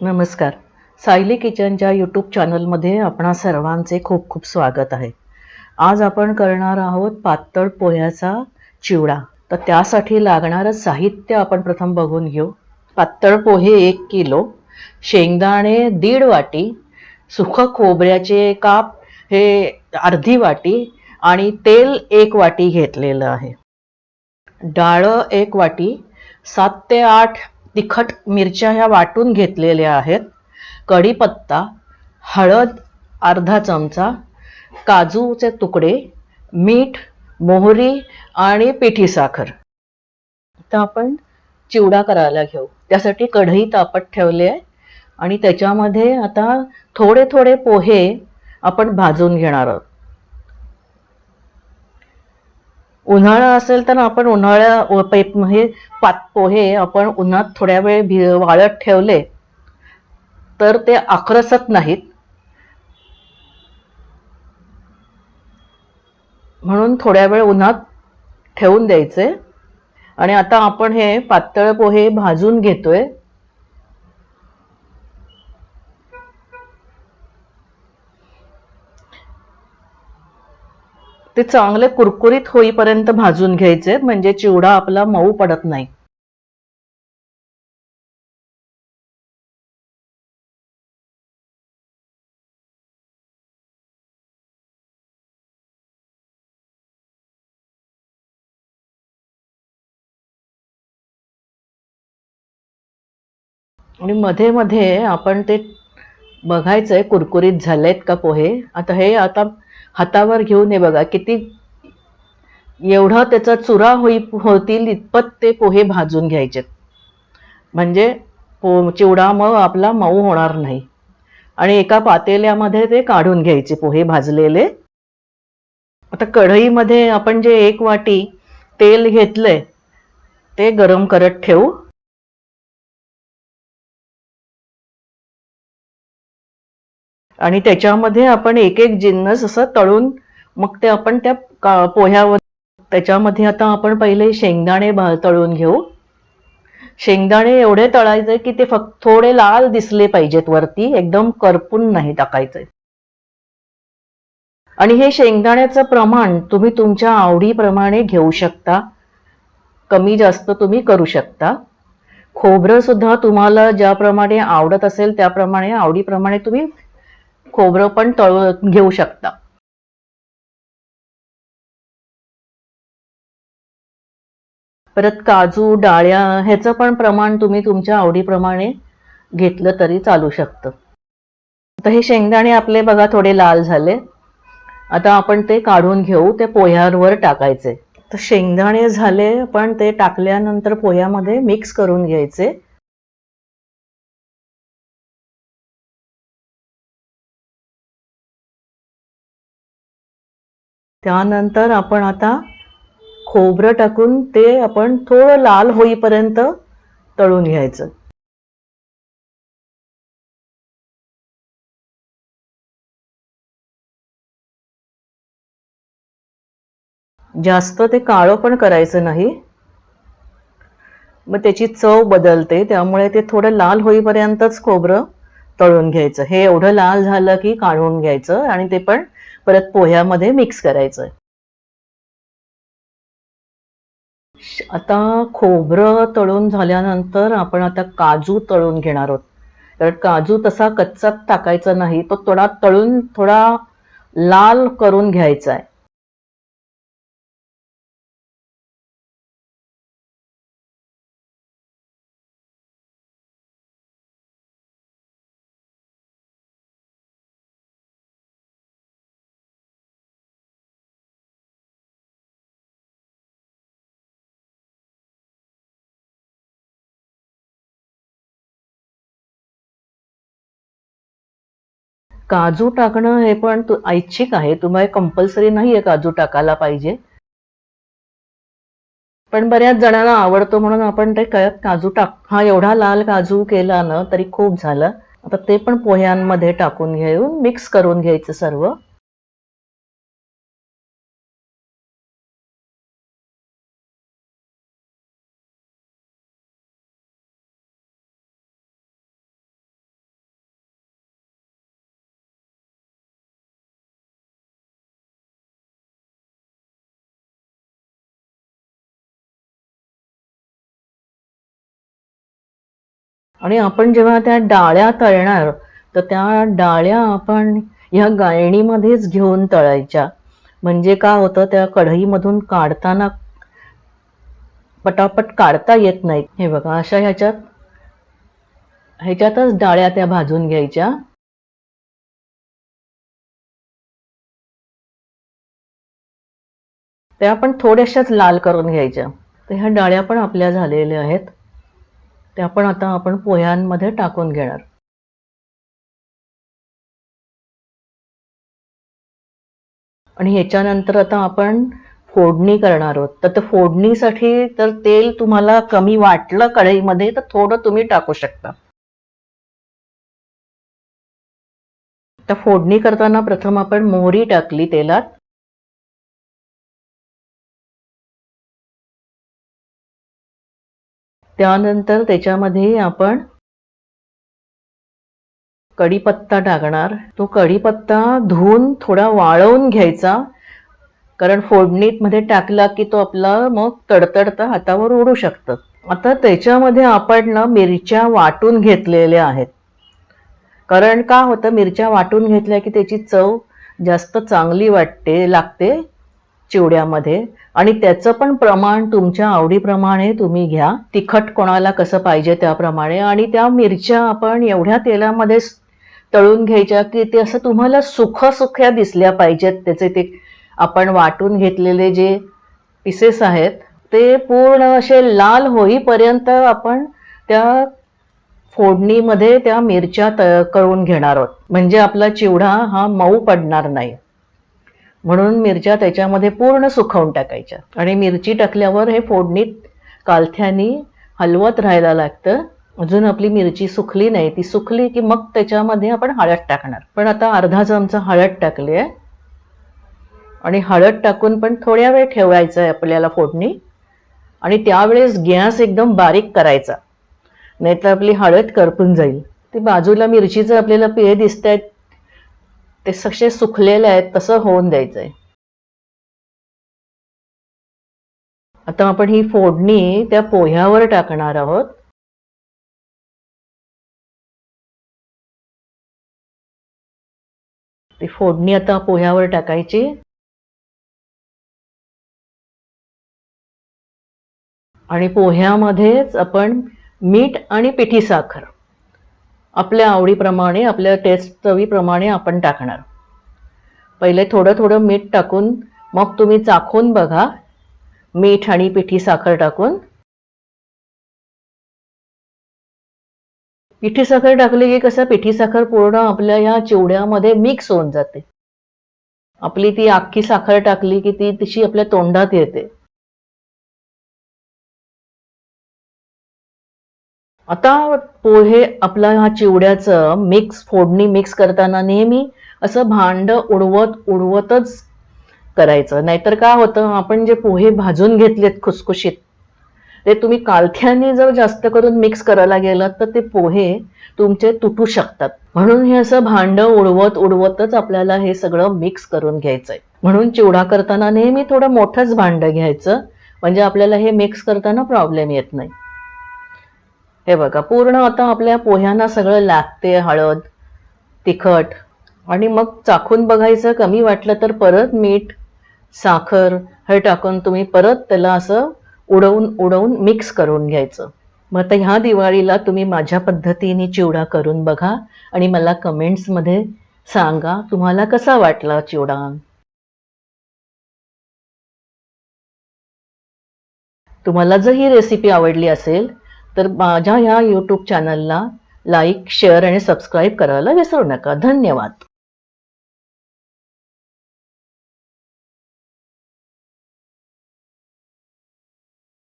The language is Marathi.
नमस्कार. सायली किचनच्या यूट्यूब चॅनलमध्ये आपणा सर्वांचे खूप खूप स्वागत आहे. आज आपण करणार आहोत पातळ पोह्याचा चिवडा. तर त्यासाठी लागणारं साहित्य आपण प्रथम बघून घेऊ. पातळ पोहे एक किलो शेंगदाणे दीड वाटी सुखं खोबऱ्याचे काप हे अर्धी वाटी आणि तेल एक वाटी घेतलेलं आहे. डाळं एक वाटी सात ते आठ तिखट मिरच्या ह्या वाटून घेतलेल्या आहेत. कढीपत्ता हळद अर्धा चमचा काजूचे तुकडे मीठ मोहरी आणि पिठी साखर. तर आपण चिवडा करायला घेऊ. त्यासाठी कढई तापत ठेवली आहे आणि त्याच्यामध्ये आता थोडे थोडे पोहे आपण भाजून घेणार आहोत. उन्हाळा असेल तर आपण उन्हाळ्या पे- हे पात पोहे आपण उन्हात थोड्या वेळ भि वाळत ठेवले तर ते आक्रसत नाहीत. म्हणून थोड्या वेळ उन्हात ठेवून द्यायचे. आणि आता आपण हे पातळ पोहे भाजून घेतोय. ते चांगले कुरकुरीत होईपर्यंत भाजून घ्यायचे म्हणजे चिवडा आपला मऊ पडत नाही. आणि मध्ये मध्ये आपण ते बघायचंय कुरकुरीत झालेत का पोहे? आता हे आता हातावर घेऊन हे बघा किती एवढा त्याचा चुरा होई होतील इतपत ते पोहे भाजून घ्यायचे म्हणजे पो चिवडा मग आपला मऊ होणार नाही. आणि एका पातेल्यामध्ये ते काढून घ्यायचे पोहे भाजलेले. आता कढईमध्ये आपण जे एक वाटी तेल घेतलंय ते गरम करत ठेवू. आणि त्याच्यामध्ये आपण एक एक जिन्नस असं तळून मग ते आपण त्या पोह्यावर त्याच्यामध्ये आता आपण पहिले शेंगदाणे तळून घेऊ. शेंगदाणे एवढे तळायचे की ते फक्त थोडे लाल दिसले पाहिजेत वरती एकदम करपून नाही टाकायचे. आणि हे शेंगदाण्याचं प्रमाण तुम्ही तुमच्या आवडीप्रमाणे घेऊ शकता. कमी जास्त तुम्ही करू शकता. खोबरं सुद्धा तुम्हाला ज्याप्रमाणे आवडत असेल त्याप्रमाणे आवडीप्रमाणे तुम्ही खोबरं पण तळून घेऊ शकता. परत काजू डाळ्या ह्याचं पण प्रमाण तुम्ही तुमच्या आवडीप्रमाणे घेतलं तरी चालू शकतं. आता हे शेंगदाणे आपले बघा थोडे लाल झाले. आता आपण ते काढून घेऊ ते पोह्यांवर टाकायचे. तर शेंगदाणे झाले पण ते टाकल्यानंतर पोह्यामध्ये मिक्स करून घ्यायचे. त्यानंतर आपण आता खोबरं टाकून ते आपण थोडं लाल होईपर्यंत तळून घ्यायचं. जास्त ते काळं पण करायचं नाही. मग त्याची चव बदलते त्यामुळे ते थोडं लाल होईपर्यंतच खोबरं तळून घ्यायचं. हे एवढं लाल झालं की काढून घ्यायचं आणि ते पण परत पोह्यामध्ये मिक्स करायचं आता खोबरं तळून झाल्यानंतर आपण आता काजू तळून घेणार आहोत. कारण काजू तसा कच्चाच टाकायचा नाही तो थोडा तळून थोडा लाल करून घ्यायचा आहे काजू टाकणं हे पण ऐच्छिक आहे. तुम्हाला कंपल्सरी नाही आहे काजू टाकायला पाहिजे. पण बऱ्याच जणांना आवडतो म्हणून आपण ते कळत काजू टाक हा एवढा लाल काजू केला ना तरी खूप झालं. आता ते पण पोह्यांमध्ये टाकून घेऊन मिक्स करून घ्यायचं सर्व. आणि आपण जेव्हा त्या डाळ्या तळणार तर त्या डाळ्या आपण ह्या गाळणीमध्येच घेऊन तळायच्या. म्हणजे काय होतं त्या कढईमधून काढताना पटापट काढता येत नाहीत हे बघा अशा ह्याच्यात ह्याच्यातच डाळ्या त्या भाजून घ्यायच्या. त्या आपण थोड्याशाच लाल करून घ्यायच्या. तर ह्या डाळ्या पण आपल्या झालेल्या आहेत. त्या पण आता आपण पोह्यांमध्ये टाकून घेणार. आणि ह्याच्यानंतर आता आपण फोडणी करणार आहोत. तर ते फोडणीसाठी तर तेल तुम्हाला कमी वाटलं कढईमध्ये तर थोडं तुम्ही टाकू शकता. तर फोडणी करताना प्रथम आपण मोहरी टाकली तेलात. त्यानंतर त्याच्यामध्ये आपण कढीपत्ता टाकणार. तो कढीपत्ता धुवून थोडा वाळवून घ्यायचा. कारण फोडणीत मध्ये टाकला की तो आपला मग तडतडता हातावर उडू शकतं. आता त्याच्यामध्ये आपण ना मिरच्या वाटून घेतलेल्या आहेत. कारण का होतं? मिरच्या वाटून घेतल्या की त्याची चव जास्त चांगली वाटते लागते. चिवड्यामध्ये. आणि त्याचं पण प्रमाण तुमच्या आवडीप्रमाणे तुम्ही घ्या. तिखट कोणाला कसं पाहिजे त्याप्रमाणे. आणि त्या मिरच्या आपण एवढ्या तेलामध्ये तळून घ्यायच्या की ते असं तुम्हाला सुखसुख्या दिसल्या पाहिजेत. त्याचे ते आपण वाटून घेतलेले जे पीसेस आहेत ते पूर्ण असे लाल होईपर्यंत आपण त्या फोडणीमध्ये त्या मिरच्या त करून घेणार आहोत. म्हणजे आपला चिवडा हा मऊ पडणार नाही. म्हणून मिरच्या त्याच्यामध्ये पूर्ण सुकवून टाकायच्या. आणि मिरची टाकल्यावर हे फोडणीत कालथ्यानी हलवत राहायला लागतं. अजून आपली मिरची सुकली नाही. ती सुकली की मग त्याच्यामध्ये आपण हळद टाकणार. पण आता अर्धा चमचा हळद टाकली आहे. आणि हळद टाकून पण थोड्या वेळ ठेवायचं आहे आपल्याला फोडणी. आणि त्यावेळेस गॅस एकदम बारीक करायचा. नाहीतर आपली हळद करपून जाईल. ती बाजूला मिरचीचं आपल्याला पिळे दिसत आहेत ते सगळे सुकलेले आहेत तसं होऊन द्यायचंय. आता आपण ही फोडणी त्या पोह्यावर टाकणार आहोत. ती फोडणी आता पोह्यावर टाकायची. आणि पोह्यामध्येच आपण मीठ आणि पिठी साखर. आपल्या आवडीप्रमाणे आपल्या टेस्ट चवीप्रमाणे आपण टाकणार. पहिले थोडं थोडं मीठ टाकून मग तुम्ही चाखून बघा. मीठ आणि पिठी साखर टाकून. पिठी साखर टाकली की कसं पिठी साखर पूर्ण आपल्या या चिवड्यामध्ये मिक्स होऊन जाते. आपली ती अख्खी साखर टाकली की ती तशी आपल्या तोंडात येते. आता पोहे आपला हा चिवड्याचं मिक्स फोडणी मिक्स करताना नेहमी असं भांड उडवत उडवतच करायचं. नाहीतर काय होतं आपण जे पोहे भाजून घेतलेत खुसखुशीत ते तुम्ही कालथ्याने जर जास्त करून मिक्स करायला गेलात तर ते पोहे तुमचे तुटू शकतात. म्हणून हे असं भांड उडवत उडवतच आपल्याला हे सगळं मिक्स करून घ्यायचंय. म्हणून चिवडा करताना नेहमी थोडं मोठंच भांड घ्यायचं. म्हणजे आपल्याला हे मिक्स करताना प्रॉब्लेम येत नाही. हे बघा पूर्ण आता आपल्या पोह्यांना सगळं लागते हळद तिखट. आणि मग चाखून बघायचं कमी वाटलं तर परत मीठ साखर हे टाकून तुम्ही परत त्याला असं उडवून उडवून मिक्स करून घ्यायचं. मग आता ह्या दिवाळीला तुम्ही माझ्या पद्धतीने चिवडा करून बघा आणि मला कमेंट्समध्ये सांगा तुम्हाला कसा वाटला चिवडा? तुम्हाला जर ही रेसिपी आवडली असेल तर माझ्या ह्या यूट्यूब चॅनलला लाईक शेअर आणि सबस्क्राईब करायला विसरू नका. धन्यवाद.